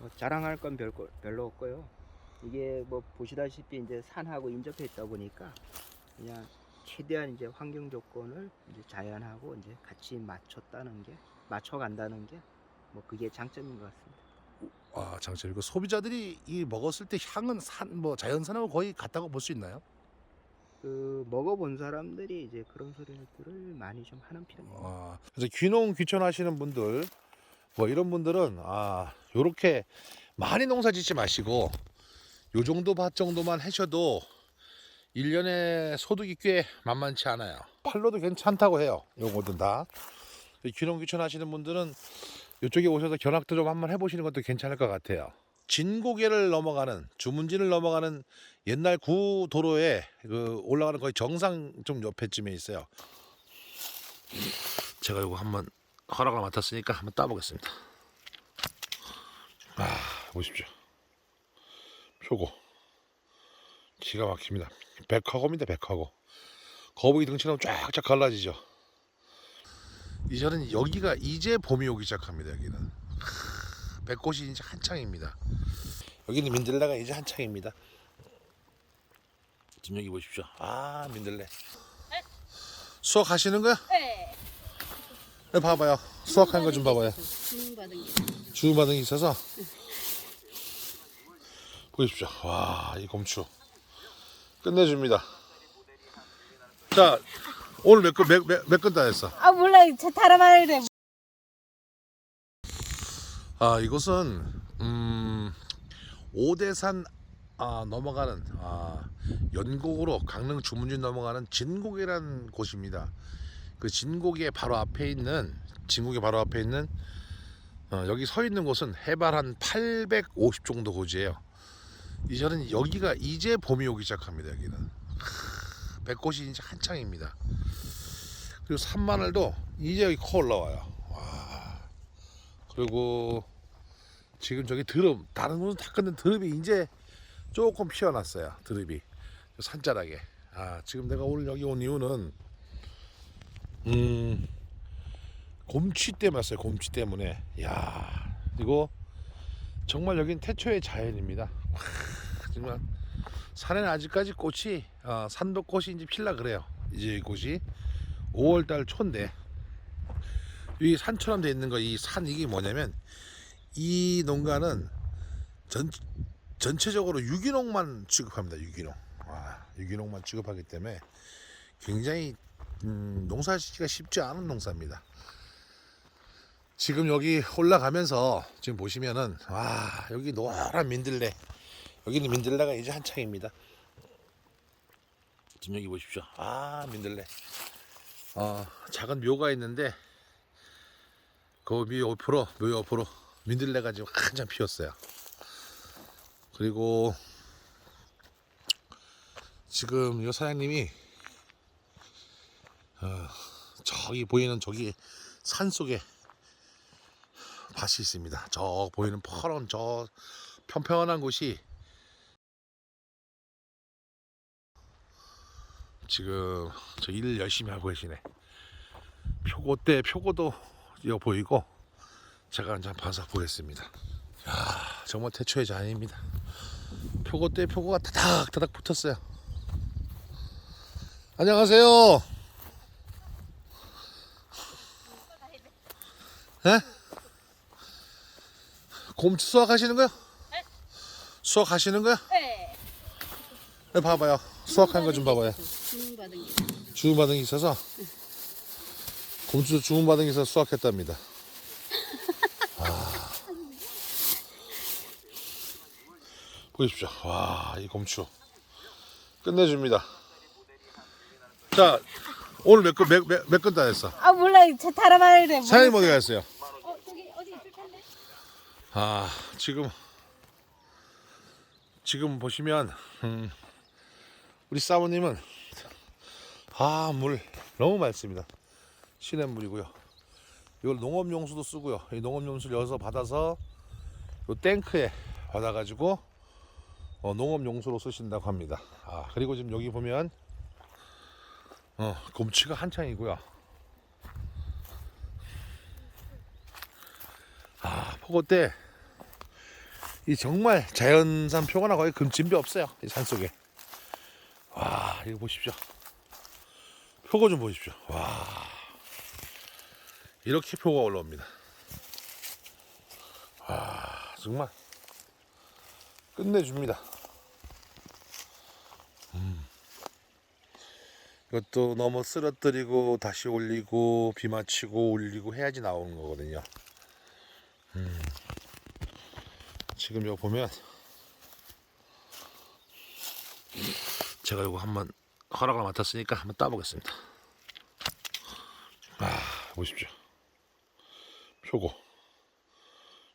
어, 자랑할 건 별, 거- 별로 없고요. 이게 뭐 보시다시피 이제 산하고 인접해 있다 보니까 그냥 최대한 이제 환경 조건을 이제 자연하고 이제 같이 맞췄다는 게 맞춰 간다는 게 뭐 그게 장점인 것 같습니다. 아, 장점이고 소비자들이 이 먹었을 때 향은 산 뭐 자연산하고 거의 같다고 볼 수 있나요? 그 먹어본 사람들이 이제 그런 소리들을 많이 좀 하는 편이에요. 아, 그래서 귀농 귀촌 하시는 분들 뭐 이런 분들은 아 요렇게 많이 농사 짓지 마시고 요 정도 밭 정도만 하셔도 1년에 소득이 꽤 만만치 않아요. 팔로도 괜찮다고 해요. 요거든 다. 귀농 귀촌 하시는 분들은 이쪽에 오셔서 견학도 좀 한번 해보시는 것도 괜찮을 것 같아요. 진고개를 넘어가는 주문진을 넘어가는 옛날 구도로에 그 올라가는 거의 정상 좀 옆에쯤에 있어요. 제가 이거 한번 허락을 맡았으니까 한번 따보겠습니다. 아 보십시오. 표고 기가 막힙니다. 백화고입니다. 백화고. 거북이 등처럼 쫙쫙 갈라지죠. 이제는 여기가 이제 봄이 오기 시작합니다. 여기는 크, 백꽃이 이제 한창입니다. 여기는 민들레가 이제 한창입니다. 지금 여기 보십시오. 아 민들레. 수확하시는 거야? 네. 네, 봐봐요. 수확한 거 좀 봐봐요. 주문받은 게. 주문받은 게 있어서 보십시오. 와, 이 곰추 끝내줍니다. 자, 오늘 몇 건, 몇, 몇, 몇건 따냈어? 아 몰라 제 타라말 돼. 아, 이곳은, 음, 오대산, 아, 넘어가는, 아, 연곡으로 강릉 주문진 넘어가는 진곡이라는 곳입니다. 그 진곡의 바로 앞에 있는, 진곡의 바로 앞에 있는, 어, 여기 서 있는 곳은 해발 한 850 정도 고지예요. 이제는 여기가 이제 봄이 오기 시작합니다. 여기는 크, 백꽃이 이제 한창입니다. 그리고 산마늘도 이제 여기 커 올라와요. 와. 그리고 지금 저기 드럼 다른 곳은 다 끝낸 드럼이 이제 조금 피어났어요. 드럼이 산자락에. 아 지금 내가 오늘 여기 온 이유는 음 곰취 때문에 왔어요. 곰취 때문에. 야 이거 정말 여긴 태초의 자연입니다. 와, 정말 산에는 아직까지 꽃이 어, 산도꽃이 이제 필라 그래요. 이제 이 꽃이 5월달 초인데 이 산처럼 돼 있는 거 이 산 이게 뭐냐면 이 농가는 전 전체적으로 유기농만 취급합니다. 유기농. 와, 유기농만 취급하기 때문에 굉장히 음, 농사짓기가 쉽지 않은 농사입니다. 지금 여기 올라가면서 지금 보시면은 와 여기 노란 민들레 여기는 민들레가 이제 한창입니다. 지금 여기 보십시오. 아 민들레. 어, 작은 묘가 있는데 그묘 옆으로 묘 옆으로 민들레가 지금 한참 피었어요. 그리고 지금 이 사장님이 어, 저기 보이는 저기 산 속에 밭이 있습니다. 저 보이는 파란 저 평평한 곳이 지금 저 일 열심히 하고 계시네. 표고 때 표고도 이어 보이고 제가 한번 봐서 보겠습니다. 야 정말 태초의 자연입니다. 표고 때 표고가 타닥 타닥 붙었어요. 안녕하세요. 예? 곰치 수확하시는 거요? 수확하시는 거요? 네. 네, 봐봐요. 수확한 거 좀 봐봐요. 주문받은 게. 주문받은 게 있어서 곰추 주문받은 게 있어서 수확했답니다. 아. 보십시오. 와, 이 곰추 끝내줍니다. 자, 오늘 몇 건, 몇, 몇, 몇 건 따냈어? 아 몰라 제 타라말 돼. 사장님 어디 갔어요? 어 저기 어디 있을 텐데. 아, 지금 지금 보시면 음, 우리 사모님은 아, 물 너무 맑습니다. 시냇물이고요. 이걸 농업용수도 쓰고요. 이 농업용수를 여기서 받아서 요 탱크에 받아가지고 어, 농업용수로 쓰신다고 합니다. 아, 그리고 지금 여기 보면 어, 곰치가 한창이고요. 아, 폭어 때이 정말 자연산 표고나 거의 금진비 없어요. 이 산속에. 와, 이거 보십시오. 표고 좀 보십시오. 와. 이렇게 표고가 올라옵니다. 와, 정말 끝내줍니다. 이것도 너무 쓰러뜨리고 다시 올리고 비 맞히고 올리고 해야지 나오는 거거든요. 음. 지금 이거 보면 제가 이거 한번 허락을 맡았으니까 한번 따보겠습니다. 아 보십시오. 표고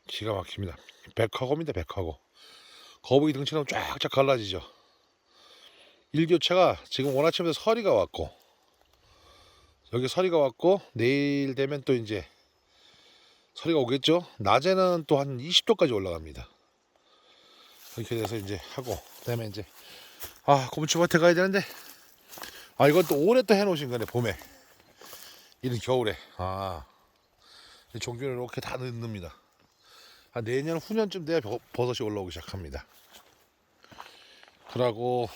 기가 막힙니다. 백화고입니다. 백화고 거북이 등처럼 쫙쫙 갈라지죠. 일교차가 지금 오늘 아침부터 서리가 왔고 여기 서리가 왔고 내일 되면 또 이제 서리가 오겠죠. 낮에는 또 한 20도까지 올라갑니다. 이렇게 돼서 이제 하고 그다음에 이제 아 곰추밭에 가야 되는데 아 이건 또 올해 또 해놓으신 거네 봄에 이른 겨울에 아 종균을 이렇게 다 넣습니다. 한 내년 후년쯤 돼야 버- 버섯이 올라오기 시작합니다. 그러고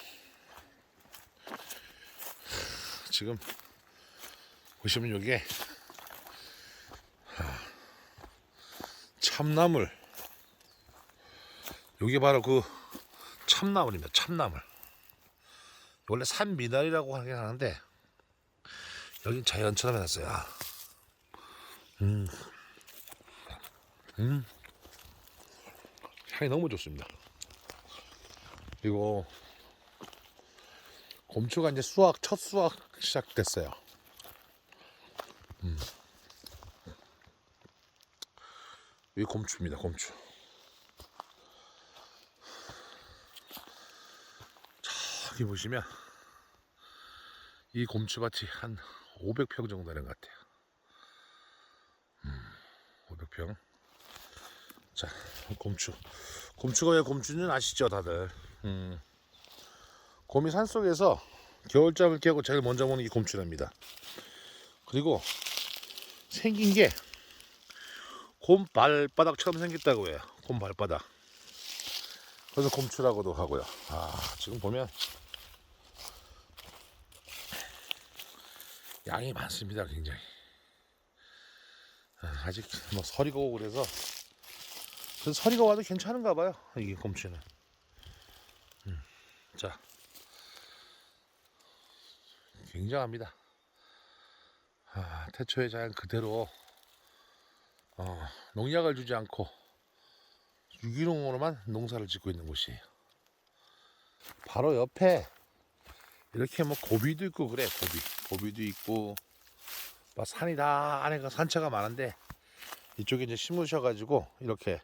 지금 보시면 이게 참나물 이게 바로 그 참나물입니다. 참나물. 원래 산 미나리라고 하긴 하는데 여긴 자연처럼 해놨어요. 아. 음, 음, 향이 너무 좋습니다. 그리고 곰추가 이제 수확 첫 수확 시작됐어요. 음. 이 곰추입니다. 곰추. 저기 보시면 이 곰추밭이 한 500평 정도 되는 것 같아요. 음, 500평. 자, 곰추. 곰추가 왜 곰추는 아시죠, 다들? 음. 곰이 산 속에서 겨울잠을 깨고 제일 먼저 먹는 게 곰추랍니다. 그리고 생긴 게 곰 발바닥처럼 생겼다고 해요. 곰 발바닥. 그래서 곰추라고도 하고요. 아, 지금 보면 양이 많습니다. 굉장히. 아, 아직 뭐 서리가 오고 그래서 그래서 서리가 와도 괜찮은가 봐요. 이게 곰추는. 음, 자, 굉장합니다. 아, 태초의 자연 그대로 어, 농약을 주지 않고 유기농으로만 농사를 짓고 있는 곳이에요. 바로 옆에 이렇게 뭐 고비도 있고 그래 고비 고비도 있고 막 산이 다 안에가 산차가 많은데 이쪽에 이제 심으셔가지고 이렇게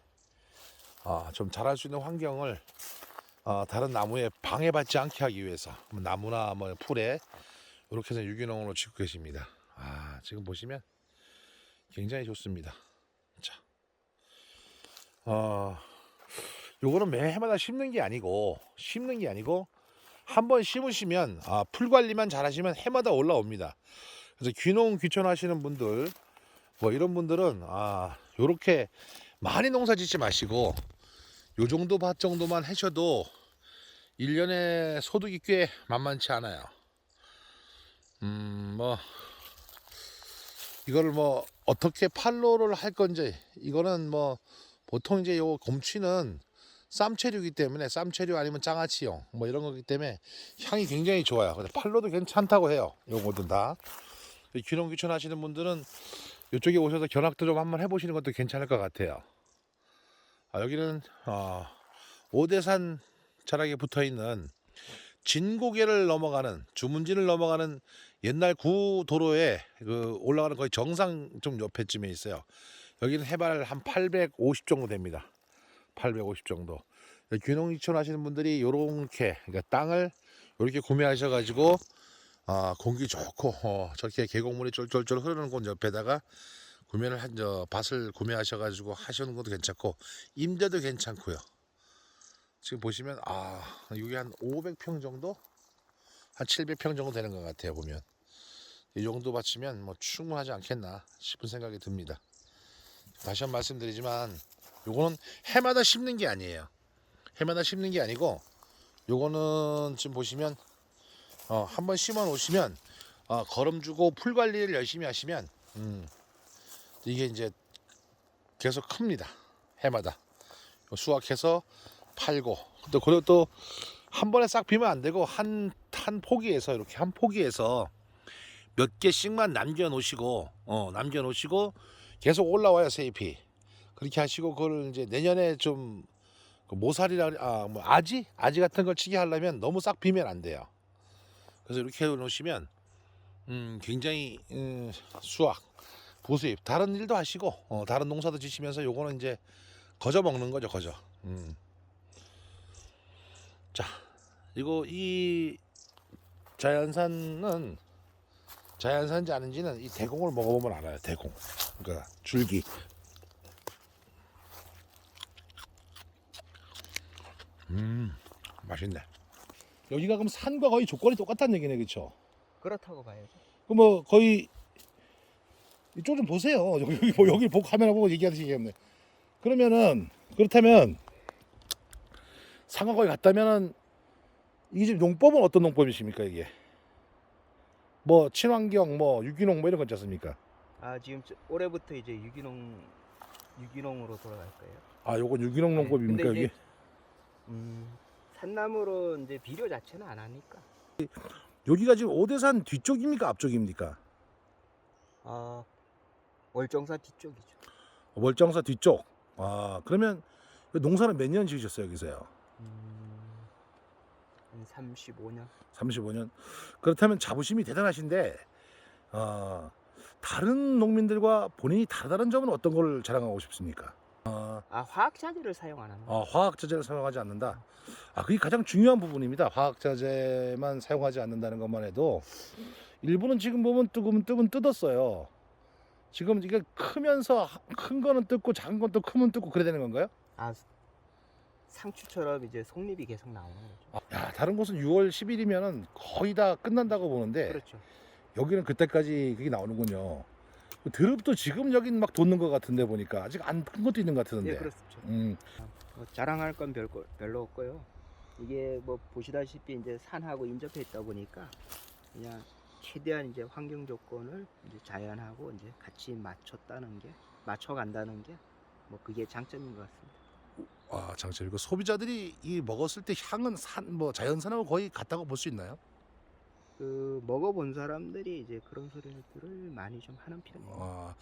아, 좀 자랄 수 있는 환경을 어, 다른 나무에 방해받지 않게 하기 위해서 뭐 나무나 뭐 풀에 이렇게 해서 유기농으로 짓고 계십니다. 아 지금 보시면 굉장히 좋습니다. 자, 어, 요거는 매해마다 심는 게 아니고 심는 게 아니고 한 번 심으시면 아, 풀 관리만 잘하시면 해마다 올라옵니다. 그래서 귀농 귀촌 하시는 분들 뭐 이런 분들은 아 요렇게 많이 농사 짓지 마시고 요 정도 밭 정도만 하셔도 1년에 소득이 꽤 만만치 않아요. 음, 뭐 이거를 뭐 어떻게 팔로를 할 건지 이거는 뭐 보통 이제 요 곰취는 쌈체류이기 때문에 쌈체류 아니면 장아찌용 뭐 이런 거기 때문에 향이 굉장히 좋아요. 근데 팔로도 괜찮다고 해요. 요거든 다. 귀농 귀촌 하시는 분들은 이쪽에 오셔서 견학도 좀 한번 해보시는 것도 괜찮을 것 같아요. 아, 여기는 어, 오대산 자락에 붙어 있는 진고개를 넘어가는 주문진을 넘어가는 옛날 구도로에 그 올라가는 거의 정상 좀 옆에쯤에 있어요. 여기는 해발 한 850 정도 됩니다. 850 정도. 귀농이촌 하시는 분들이 요렇게 그러니까 땅을 이렇게 구매하셔 가지고 아 공기 좋고 어, 저렇게 계곡물이 쫄쫄쫄 흐르는 곳 옆에다가 구매를 한 저 밭을 구매하셔 가지고 하시는 것도 괜찮고 임대도 괜찮고요. 지금 보시면 아 이게 한 500평 정도, 한 700평 정도 되는 것 같아요 보면 이 정도 밭이면 뭐 충분하지 않겠나 싶은 생각이 듭니다. 다시 한 번 말씀드리지만 요거는 해마다 심는 게 아니에요. 해마다 심는 게 아니고 요거는 지금 보시면 어, 한번 심어 놓으시면 어, 거름 주고 풀 관리를 열심히 하시면 음, 이게 이제 계속 큽니다. 해마다 수확해서 팔고. 또 그리고 또 한 번에 싹 비면 안 되고 한한 포기에서 이렇게 한 포기에서 몇 개씩만 남겨 놓으시고 어 남겨 놓으시고 계속 올라와요 세잎이 그렇게 하시고 그걸 이제 내년에 좀그 모살이라 아뭐 아지? 아지 같은 걸 치게 하려면 너무 싹 비면 안 돼요. 그래서 이렇게 해 놓으시면 음 굉장히 음, 수확 보수입. 다른 일도 하시고 어, 다른 농사도 지시면서 요거는 이제 거저 먹는 거죠 거저. 음. 자 이거 이 자연산은 자연산인지 아닌지는 이 대공을 먹어보면 알아요. 대공. 그러니까 줄기. 음, 맛있네. 여기가 그럼 산과 거의 조건이 똑같다는 얘기네, 그렇죠? 그렇다고 봐야죠. 그럼 뭐 거의 이쪽 좀 보세요. 여기 여기 뭐 여기 보고 카메라 보고 얘기하시겠네. 그러면은 그렇다면 상가 거기 갔다면은 이 집 농법은 어떤 농법이십니까 이게? 뭐 친환경 뭐 유기농 뭐 이런 거 있지 않습니까? 아 지금 저- 올해부터 이제 유기농 유기농으로 돌아갈 거예요. 아 요건 유기농 네, 농법입니까 근데 여기? 이제, 음, 산나무로 이제 비료 자체는 안 하니까. 여기가 지금 오대산 뒤쪽입니까 앞쪽입니까? 아 월정사 뒤쪽이죠. 월정사 뒤쪽. 아 그러면 그 농사는 몇 년 지으셨어요 여기서요? 음, 한 35년. 35년. 그렇다면 자부심이 대단하신데 어, 다른 농민들과 본인이 다르다는 점은 어떤 걸 자랑하고 싶습니까? 아 화학 자재를 사용 안 거. 어, 화학 자재를 사용하지 않는다. 아 그게 가장 중요한 부분입니다. 화학 자재만 사용하지 않는다는 것만 해도 일부는 지금 보면 뜨면 뜨면 뜯었어요. 지금 이게 크면서 큰 거는 뜯고 작은 건또 크면 뜯고 그래야 되는 건가요? 아 상추처럼 이제 속잎이 계속 나오는 거죠. 야 다른 곳은 6월 10일이면은 거의 다 끝난다고 보는데 그렇죠. 여기는 그때까지 그게 나오는군요. 드릅도 지금 여긴 막 돋는 것 같은데 보니까 아직 안 큰 것도 있는 것 같은데. 예, 그렇죠. 음, 뭐 자랑할 건 별, 별로 없고요. 이게 뭐 보시다시피 이제 산하고 인접해 있다 보니까 그냥 최대한 이제 환경 조건을 이제 자연하고 이제 같이 맞췄다는 게 맞춰 간다는 게 뭐 그게 장점인 것 같습니다. 아 장점이고 소비자들이 이 먹었을 때 향은 산 뭐 자연산하고 거의 같다고 볼 수 있나요? 그 먹어본 사람들이 이제 그런 소리들을 많이 좀 하는 편이에요. 아